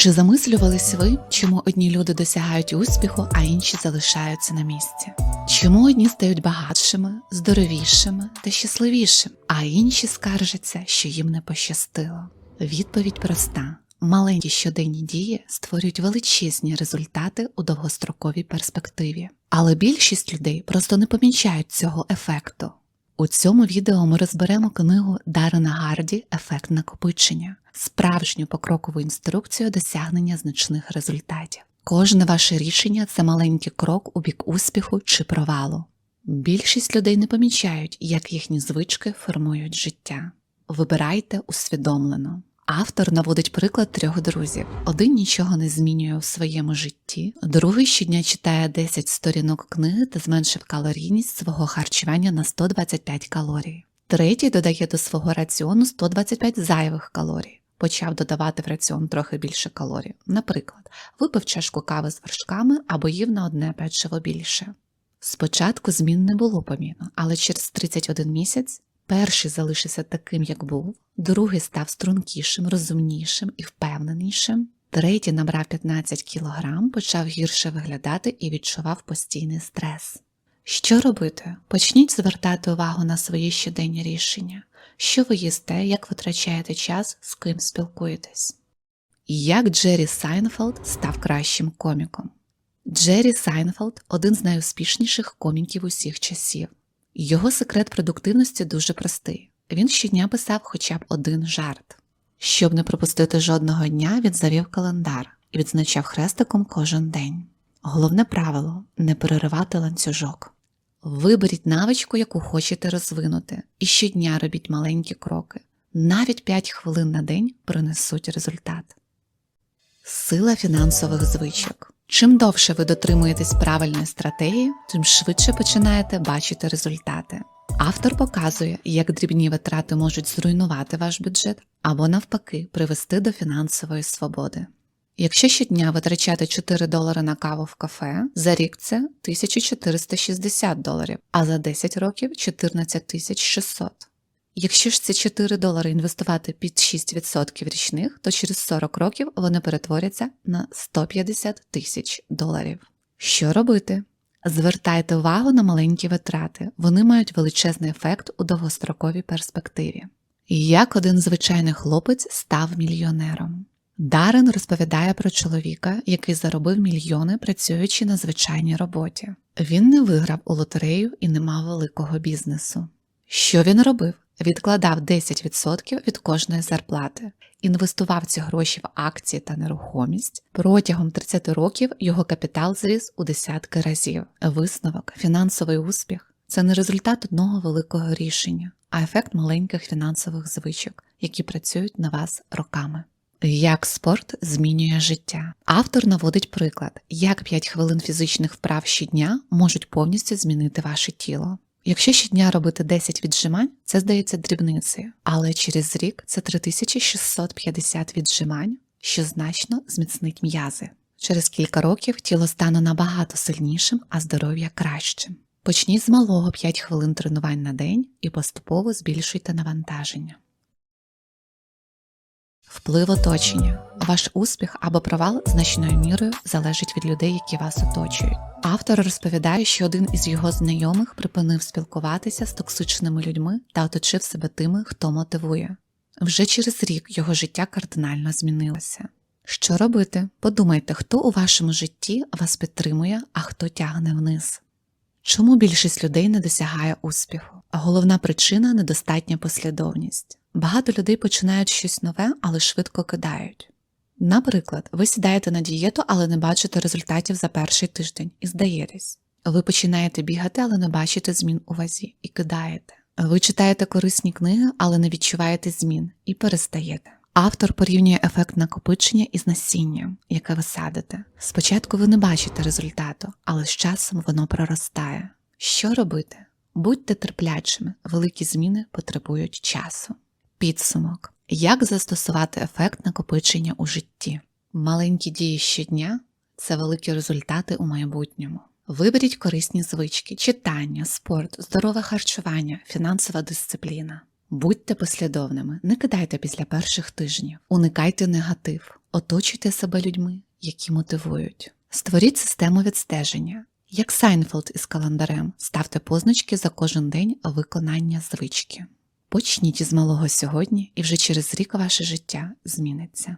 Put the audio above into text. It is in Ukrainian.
Чи замислювались ви, чому одні люди досягають успіху, а інші залишаються на місці? Чому одні стають багатшими, здоровішими та щасливішими, а інші скаржаться, що їм не пощастило? Відповідь проста: маленькі щоденні дії створюють величезні результати у довгостроковій перспективі. Але більшість людей просто не помічають цього ефекту. У цьому відео ми розберемо книгу Дарена Гарді Ефект накопичення, справжню покрокову інструкцію досягнення значних результатів. Кожне ваше рішення це маленький крок у бік успіху чи провалу. Більшість людей не помічають, як їхні звички формують життя. Вибирайте усвідомлено. Автор наводить приклад трьох друзів: один нічого не змінює у своєму житті, другий щодня читає 10 сторінок книги та зменшив калорійність свого харчування на 125 калорій. Третій додає до свого раціону 125 зайвих калорій. Почав додавати в раціон трохи більше калорій. Наприклад, випив чашку кави з вершками або їв на одне печиво більше. Спочатку змін не було помітно, але через 31 місяць перший залишився таким, як був, другий став стрункішим, розумнішим і впевненішим, третій набрав 15 кілограм, почав гірше виглядати і відчував постійний стрес. Що робити? Почніть звертати увагу на свої щоденні рішення. Що ви їсте, як витрачаєте час, з ким спілкуєтесь? Як Джері Сайнфелд став кращим коміком? Джері Сайнфелд один з найуспішніших коміків усіх часів. Його секрет продуктивності дуже простий. Він щодня писав хоча б один жарт. Щоб не пропустити жодного дня, він завів календар і відзначав хрестиком кожен день. Головне правило не переривати ланцюжок. Виберіть навичку, яку хочете розвинути, і щодня робіть маленькі кроки. Навіть 5 хвилин на день принесуть результат. Сила фінансових звичок. Чим довше ви дотримуєтесь правильної стратегії, тим швидше починаєте бачити результати. Автор показує, як дрібні витрати можуть зруйнувати ваш бюджет або, навпаки, привести до фінансової свободи. Якщо щодня витрачати 4 долари на каву в кафе, за рік це 1460 доларів, а за 10 років 14 600. Якщо ж ці 4 долари інвестувати під 6% річних, то через 40 років вони перетворяться на 150 тисяч доларів. Що робити? Звертайте увагу на маленькі витрати, вони мають величезний ефект у довгостроковій перспективі. Як один звичайний хлопець став мільйонером. Дарен розповідає про чоловіка, який заробив мільйони, працюючи на звичайній роботі. Він не виграв у лотерею і не мав великого бізнесу. Що він робив? Відкладав 10% від кожної зарплати, інвестував ці гроші в акції та нерухомість. Протягом 30 років його капітал зріс у десятки разів. Висновок, фінансовий успіх це не результат одного великого рішення, а ефект маленьких фінансових звичок, які працюють на вас роками. Як спорт змінює життя. Автор наводить приклад, як 5 хвилин фізичних вправ щодня можуть повністю змінити ваше тіло. Якщо щодня робити 10 віджимань, це здається дрібницею, але через рік це 3650 віджимань, що значно зміцнить м'язи. Через кілька років тіло стане набагато сильнішим, а здоров'я кращим. Почніть з малого 5 хвилин тренувань на день і поступово збільшуйте навантаження. Вплив оточення. Ваш успіх або провал значною мірою залежить від людей, які вас оточують. Автор розповідає, що один із його знайомих припинив спілкуватися з токсичними людьми та оточив себе тими, хто мотивує. Вже через рік його життя кардинально змінилося. Що робити? Подумайте, хто у вашому житті вас підтримує, а хто тягне вниз. Чому більшість людей не досягає успіху? Головна причина недостатня послідовність. Багато людей починають щось нове, але швидко кидають. Наприклад, ви сідаєте на дієту, але не бачите результатів за перший тиждень і здаєтесь. Ви починаєте бігати, але не бачите змін у вазі і кидаєте. Ви читаєте корисні книги, але не відчуваєте змін і перестаєте. Автор порівнює ефект накопичення із насінням, яке ви садите. Спочатку ви не бачите результату, але з часом воно проростає. Що робити? Будьте терплячими, великі зміни потребують часу. Підсумок. Як застосувати ефект накопичення у житті? Маленькі дії щодня це великі результати у майбутньому. Виберіть корисні звички, читання, спорт, здорове харчування, фінансова дисципліна. Будьте послідовними, не кидайте після перших тижнів, уникайте негатив. Оточуйте себе людьми, які мотивують. Створіть систему відстеження. Як Сайнфелд із календарем, ставте позначки за кожен день виконання звички. Почніть із малого сьогодні, і вже через рік ваше життя зміниться.